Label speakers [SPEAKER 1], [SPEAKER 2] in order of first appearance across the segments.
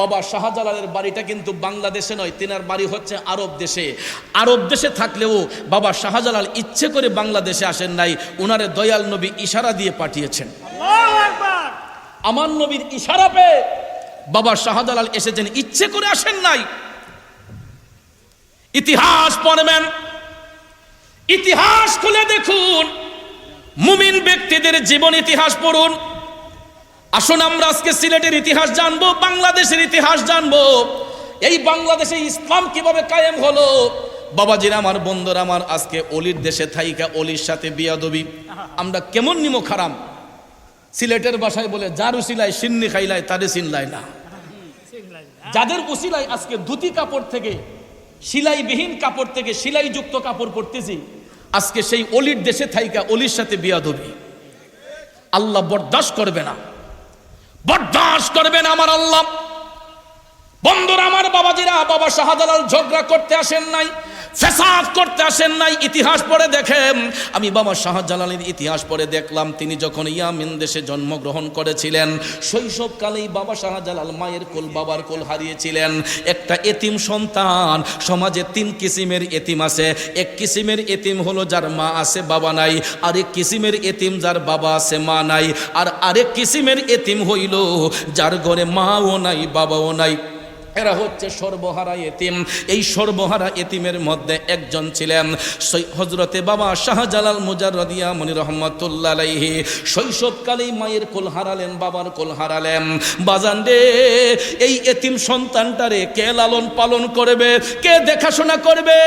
[SPEAKER 1] বাবা শাহজালালের বাড়িটা কিন্তু বাংলাদেশে নয় তিনার বাড়ি হচ্ছে আরব দেশে। আরব দেশে থাকলেও বাবা শাহজালাল ইচ্ছে করে বাংলাদেশে আসেন নাই উনারে দয়াল নবী ইশারা দিয়ে পাঠিয়েছেন। আমার নবীর ইশারা পেয়ে বাবা শাহজালাল এসেছেন ইচ্ছে করে আসেন নাই। ইতিহাস পড়বেন ইতিহাস খুলে দেখুন মুমিন ব্যক্তিদের জীবন ইতিহাস পড়ুন। আসুন আমরা আজকে সিলেটের ইতিহাস জানব, বাংলাদেশের ইতিহাস জানব। এই বাংলাদেশে ইসলাম কীভাবে কায়েম হলো? বাবাজির আমার, বন্ধুরা আমার, আজকে অলির দেশে থাইকা অলির সাথে বিয়াদবি। আমরা কেমন নিমো খারাম? সিলেটের বাসায় বলে, যার উসিলায় সিন্নি খাইলায়, তারে চিনলায় না। যাদের উসিলায় আজকে ধুতি কাপড় থেকে, সিলাইবিহীন কাপড় থেকে সিলাইযুক্ত কাপড় পরতেছি, আজকে সেই অলির দেশে থাইকা অলির সাথে বিয়াদবি। আল্লাহ বরদাস্ত করবে না। বরদাস্ত করবেন আমার আল্লাহ। বন্ধুরা আমার বাবাজিরা বাবা শাহজালাল ঝগড়া করতে আসেন নাই। ফেসাদ করতে আসেন নাই, ইতিহাস পড়ে দেখেন। আমি বাবা শাহজালালের ইতিহাস পড়ে দেখলাম, তিনি যখন ইয়ামিন দেশে জন্মগ্রহণ করেছিলেন, শৈশবকালেই বাবা শাহজালাল মায়ের কোল, বাবার কোল হারিয়েছিলেন। একটা এতিম সন্তান, সমাজে তিন কিসিমের এতিম আছে। এক কিসিমের এতিম হলো যার মা আছে, বাবা নাই। আরেক কিসিমের এতিম যার বাবা আছে, মা নাই। আর আরেক কিসিমের এতিম হইল, যার ঘরে মাও নাই, বাবাও নাই। এরা হচ্ছে সর্বহারা এতিম। এই সর্বহারা এতিমের মধ্যে একজন ছিলেন হজরতে বাবা শাহজালাল মুজারদিয়া মনি রহমতুল্লাহ আলাইহি। শৈশবকালেই মায়ের কোল হারালেন, বাবার কোল হারালেন। বাজান রে, এই এতিম সন্তানটারে কে লালন পালন করবে? কে দেখাশোনা করবে?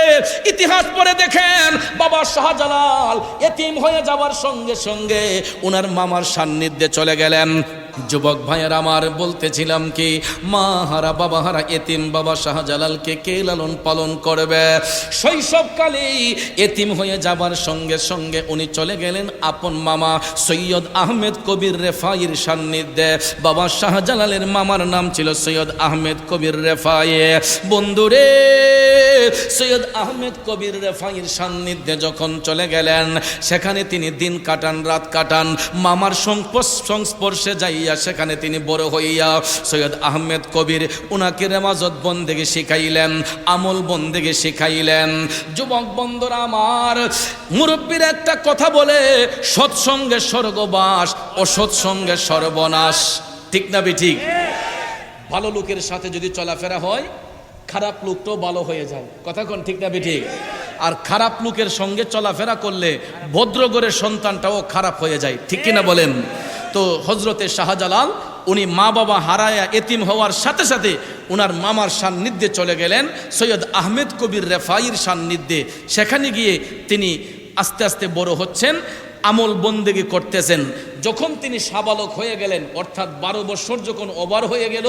[SPEAKER 1] ইতিহাস পড়ে দেখেন, বাবা শাহজালাল এতিম হয়ে যাওয়ার সঙ্গে সঙ্গে ওনার মামার সান্নিধ্যে চলে গেলেন। যুবক ভাইয়ের আমার বলতেছিলাম কি, মা হারা, বাবা হারা, এতিম বাবা শাহজালালকে কে লালন পালন করবে? শৈশবকালেই এতিম হয়ে যাবার সঙ্গে সঙ্গে উনি চলে গেলেন আপন মামা সৈয়দ আহমেদ কবির রেফাইয়ের সান্নিধ্যে। বাবা শাহজালালের মামার নাম ছিল সৈয়দ আহমেদ কবির রেফায়ে বন্ধুরে সৈয়দ আহমেদ কবির রেফাইয়ের সান্নিধ্যে যখন চলে গেলেন, সেখানে তিনি দিন কাটান, রাত কাটান, মামার সংস্পর্শ- যাইয়া সেখানে তিনি বড় হইয়া সৈয়দ আহমেদ কবির উনাকে রেমাজত বন্দেগে শিখাইলেন, আমল বন্দেগে শিখাইলেন। যুবক বন্ধুরা আমার, মুরব্বীর একটা কথা বলে, সৎসঙ্গে স্বর্গবাস, অসৎসঙ্গে সর্বনাশ। ঠিক না বে ঠিক ভালো লোকের সাথে যদি চলাফেরা হয় খারাপ লোকটাও ভালো হয়ে যায়। কথা কোন ঠিক না ঠিক আর খারাপ লোকের সঙ্গে চলাফেরা করলে ভদ্রগড়ের সন্তানটাও খারাপ হয়ে যায়। ঠিক কিনা বলেন? তো হজরতে শাহজালাল, উনি মা বাবা হারায়া এতিম হওয়ার সাথে সাথে উনার মামার সান্নিধ্যে চলে গেলেন, সৈয়দ আহমেদ কবির রেফাইয়ের সান্নিধ্যে। সেখানে গিয়ে তিনি আস্তে আস্তে বড় হচ্ছেন। আমল বন্দেগি করতেছেন। যখন তিনি সাবালক হয়ে গেলেন, অর্থাৎ বারো বছর যখন ওভার হয়ে গেল,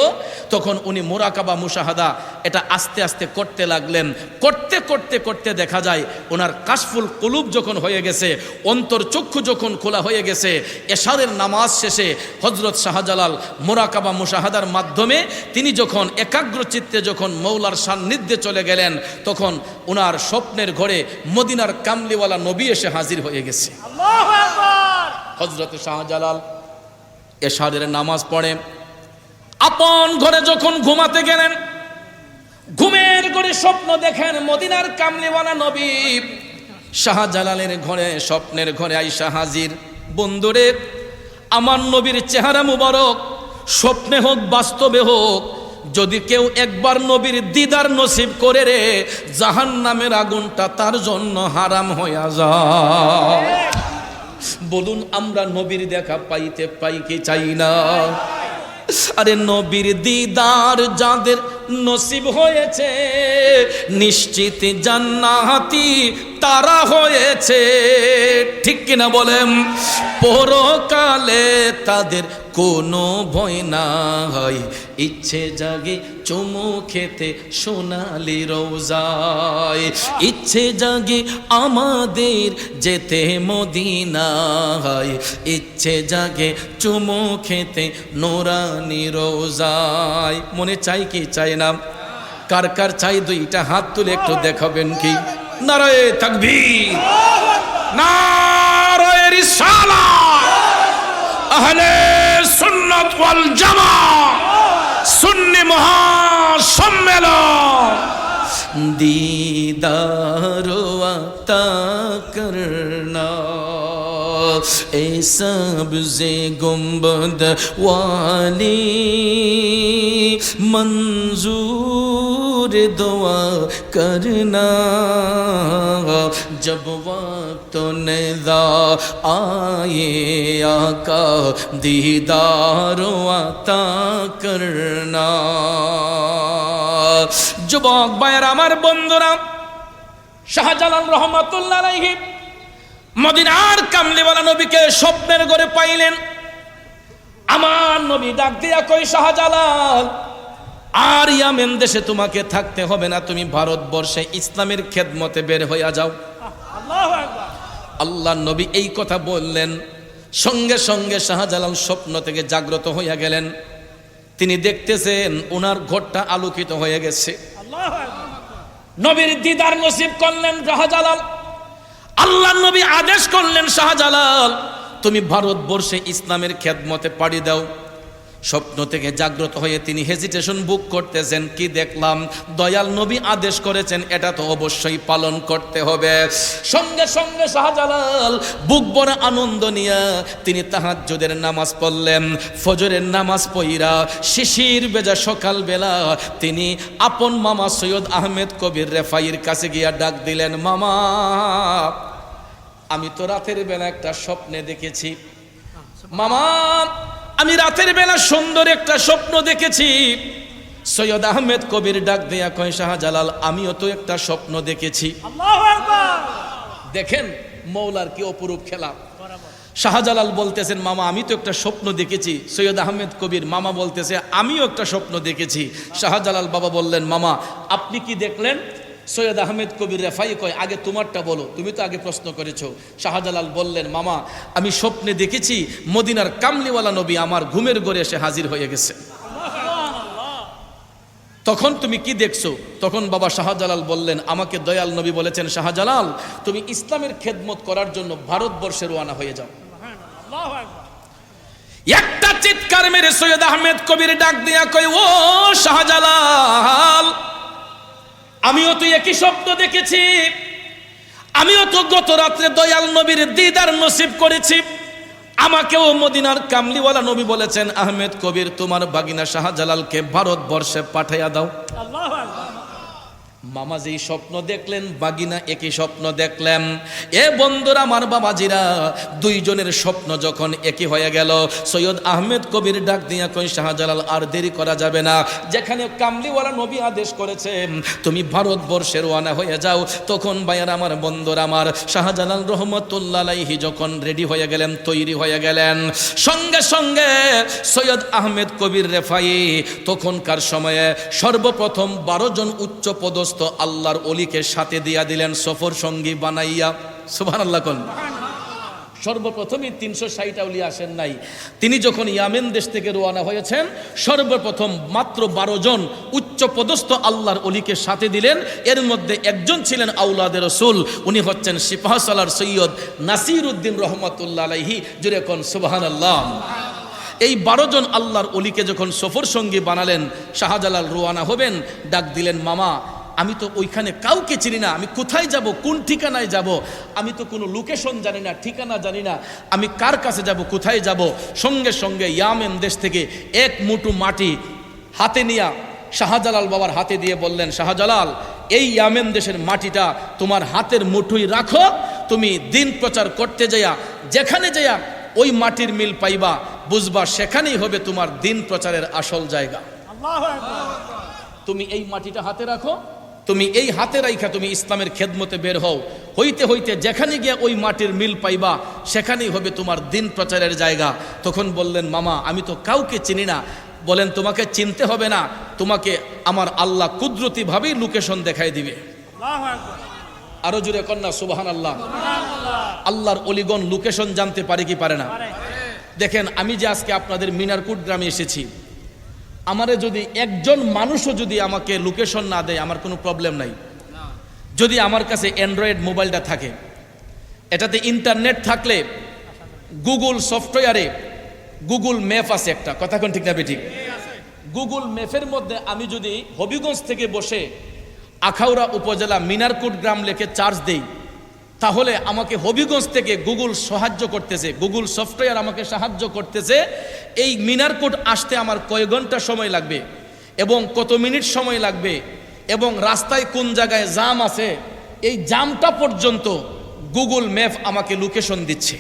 [SPEAKER 1] তখন উনি মোরাকাবা মুশাহাদা, এটা আস্তে আস্তে করতে লাগলেন। করতে করতে করতে দেখা যায়, ওনার কাশফুল কুলুব যখন হয়ে গেছে, অন্তর চক্ষু যখন খোলা হয়ে গেছে, এশারের নামাজ শেষে হজরত শাহজালাল মোরাকাবা মুশাহাদার মাধ্যমে তিনি যখন একাগ্র চিত্তে যখন মৌলার সান্নিধ্যে চলে গেলেন, তখন ওনার স্বপ্নের ঘরে মদিনার কামলিওয়ালা নবী এসে হাজির হয়ে গেছে। হজরত শাহজালাল এশারের নামাজ পড়ে। আপন ঘরে যখন ঘুমাতে গেলেন, ঘুমের ঘরে স্বপ্ন দেখেন মদিনার কামলিওয়ালা নবী। শাহজালালের ঘরে, স্বপ্নের ঘরে আইসা হাজির। বন্ধুরে, আমার নবীর চেহারা মুবারক, স্বপ্নে হোক, বাস্তবে হোক, যদি কেউ একবার নবীর দিদার নসিব করে রে জাহান নামের আগুনটা তার জন্য হারাম হইয়া যায়। বলুন, আমরা নবীর দেখা পাইতে পাই কি চাই না? আরে নবীর দিদার যাদের নসিব হয়েছে, নিশ্চিত জান্নাতি তারা হয়েছে। ঠিক কিনা বলেন? পরকালে তাদের কোনো ভয় না হয় ইচ্ছে জাগে চুমু খেতে সোনালি রোজায়। ইচ্ছে জাগে আমাদের যেতে মদিনায়। ইচ্ছে জাগে চুমু খেতে নোরানি রোজায়। মনে চাই কি চাই না? কার কার চাই দুইটা হাত তুলে একটু দেখাবেন কি? নারায় তাকবীর। নারায় রিসালা আহলে সুন্নত ওয়াল জামা। সুন্নি মহাসম্মেলন। দিদার তাক اے سبز گنبد والی منظور دعا کرنا جب وقت ندا آئے آقا دیدار عطا کرنا যুবক বায়ের আমার বন্ধুরা শাহজালাল রহমতুল্লাহ মদিনার কামলিওয়ালা নবীকে স্বপ্নের ঘরে পাইলেন। আমার নবী ডাক দিয়া কই শাহজালাল আর ইয়ামেন দেশে তোমাকে থাকতে হবে না তুমি ভারতবর্ষে ইসলামের খেদমতে বের হইয়া যাও। আল্লাহ নবী এই কথা বললেন সঙ্গে সঙ্গে শাহজালাল স্বপ্ন থেকে জাগ্রত হইয়া গেলেন। তিনি দেখতেছেন ওনার ঘরটা আলোকিত হয়ে গেছে। নবীর দিদার নসিব করলেন শাহজালাল। আল্লাহ নবী আদেশ করলেন শাহজালাল তুমি ভারতবর্ষে ইসলামের খেদমতে পাড়ি দাও। স্বপ্ন থেকে জাগ্রত হয়ে তিনি হেজিটেশন বুক করতেছেন, কি দেখলাম? দয়াল নবী আদেশ করেছেন, এটা তো অবশ্যই পালন করতে হবে। সঙ্গে সঙ্গে শাহজালাল বুক বড় আনন্দ নিয়া তিনি তাহাজ্জুদের নামাজ পড়লেন। ফজরের নামাজ পইরা শিশির বেজা সকালবেলা তিনি আপন মামা সৈয়দ আহমেদ কবির রেফাইয়ের কাছে গিয়া ডাক দিলেন, মামা, আমি তো রাতের বেলা একটা স্বপ্নে দেখেছি। মামা আমি রাতের বেলা সুন্দর একটা স্বপ্ন দেখেছি। সৈয়দ আহমেদ কবির ডাক দেয়া কয় শাহজালাল আমিও তো একটা স্বপ্ন দেখেছি। দেখেন মৌলার কি অপরূপ খেলা। শাহজালাল বলতেছেন মামা আমি তো একটা স্বপ্ন দেখেছি। সৈয়দ আহমেদ কবির মামা বলতেছে আমিও একটা স্বপ্ন দেখেছি। শাহজালাল বাবা বললেন মামা আপনি কি দেখলেন? সৈয়দ আহমেদ কবির রেফাই কয়, আগে তোমারটা বলো, তুমি তো আগে প্রশ্ন করেছ। শাহজালাল বললেন, মামা, আমি স্বপ্নে দেখেছি মদিনার কামলিওয়ালা নবী আমার ঘুমের ঘরে এসে হাজির হয়ে গেছে। তখন তুমি কি দেখছ? তখন বাবা শাহজালাল বললেন, আমাকে দয়াল নবী বলেছেন, শাহজালাল, তুমি ইসলামের খেদমত করার জন্য ভারতবর্ষে রওনা হয়ে যাও। একটা চিৎকার মেরে সৈয়দ আহমেদ কবির ডাক দিয়া কই ও শাহজালাল আমিও তো একই স্বপ্ন দেখেছি। আমিও তো গত রাত্রে দয়াল নবীর দিদার নসিব করেছি। আমাকেও মদিনার কামলিওয়ালা নবী বলেছেন, আহমেদ কবির, তোমার বাগিনা শাহজালালকে ভারতবর্ষে পাঠাইয়া দাও। মামা যেই স্বপ্ন দেখলেন, বাগিনা একই স্বপ্ন দেখলেন। এ বন্ধুরা, আমার বাবাজিরা, দুইজনের স্বপ্ন যখন একই হয়ে গেল, সৈয়দ আহমেদ কবির ডাক দিয়া কই শাহজালাল, আর দেরি করা যাবে না। যেখানে কামলিওয়ালা নবী আদেশ করেছেন তুমি ভারতবর্ষের ওয়ানা হয়ে যাও। তখন ভাইয়ার, আমার বন্ধুরা, আমার শাহজালাল রহমতুল্লাহি যখন রেডি হয়ে গেলেন, তৈরি হয়ে গেলেন, সঙ্গে সঙ্গে সৈয়দ আহমেদ কবির রেফাই, তখনকার সময়ে সর্বপ্রথম বারো জন উচ্চ পদস্থ আল্লাহর অলিকে সাথে দিয়া দিলেন সফর সঙ্গী বানাইয়া। সুভান আল্লাহ কোন। সর্বপ্রথমই তিনশো ষাট আউলি আসেন নাই। তিনি যখন ইয়ামেন দেশ থেকে রোয়ানা হয়েছেন, সর্বপ্রথম মাত্র বারো জন উচ্চ পদস্থ আল্লাহর অলিকে সাথে দিলেন। এর মধ্যে একজন ছিলেন আউলাদের রসুল, উনি হচ্ছেন সিপাহসালার সৈয়দ নাসির উদ্দিন রহমতুল্লাহ আলাইহি জুড়ে কোন সুবাহান আল্লাহ এই বারো জন আল্লাহর অলিকে যখন সফর সঙ্গী বানালেন, শাহজালাল রোয়ানা হবেন, ডাক দিলেন, মামা আমি তো ওইখানে কাউকে চিনি না আমি কোথায় যাব কোন ঠিকানায় যাব আমি তো কোনো লোকেশন জানি না ঠিকানা জানি না আমি কার কাছে যাব কোথায় যাব? সঙ্গে সঙ্গে ইয়ামেন দেশ থেকে এক মুঠু মাটি হাতে নিয়া শাহজালাল বাবার হাতে দিয়ে বললেন শাহজালাল এই ইয়ামেন দেশের মাটিটা তোমার হাতের মুঠুই রাখো তুমি দিন প্রচার করতে যাইয়া যেখানে যাইয়া ওই মাটির মিল পাইবা বুঝবা সেখানেই হবে তোমার দিন প্রচারের আসল জায়গা। তুমি এই মাটিটা হাতে রাখো তুমি এই হাতে রাইখা তুমি ইসলামের খেদমতে বের হও। হইতে হইতে যেখানে গিয়ে ওই মাটির মিল পাইবা সেখানেই হবে তোমার দিন প্রচারের জায়গা। তখন বললেন মামা আমি তো কাউকে চিনি না। বলেন তোমাকে চিনতে হবে না তোমাকে আমার আল্লাহ কুদরতিভাবেই লোকেশন দেখাই দিবে। আরও জুড়ে কন্যা সুবাহান আল্লাহ আল্লাহর অলিগণ লোকেশন জানতে পারে কি পারে না? দেখেন আমি যে আজকে আপনাদের মিনারকুট গ্রামে এসেছি আমারে যদি একজন মানুষও যদি আমাকে লোকেশন না দেয়, আমার কোনো প্রবলেম নাই। যদি আমার কাছে অ্যান্ড্রয়েড মোবাইলটা থাকে, এটাতে ইন্টারনেট থাকলে গুগল সফটওয়্যারে গুগল ম্যাপ আছে একটা। কথা কোন ঠিক না ঠিক গুগল ম্যাপের মধ্যে আমি যদি হবিগঞ্জ থেকে বসে আখাউড়া উপজেলা মিনারকুট গ্রাম লেখে চার্জ দেই, তাহলে আমাকে হবিগঞ্জ থেকে গুগল সাহায্য করতেছে গুগল সফটওয়্যার আমাকে সাহায্য করতেছে এই মিনারকোট আসতে আমার কয় ঘণ্টা সময় লাগবে? এবং কত মিনিট সময় লাগবে? এবং রাস্তায় কোন জায়গায় জাম আছে? এই জামটা পর্যন্ত গুগল ম্যাপ আমাকে লোকেশন দিচ্ছে।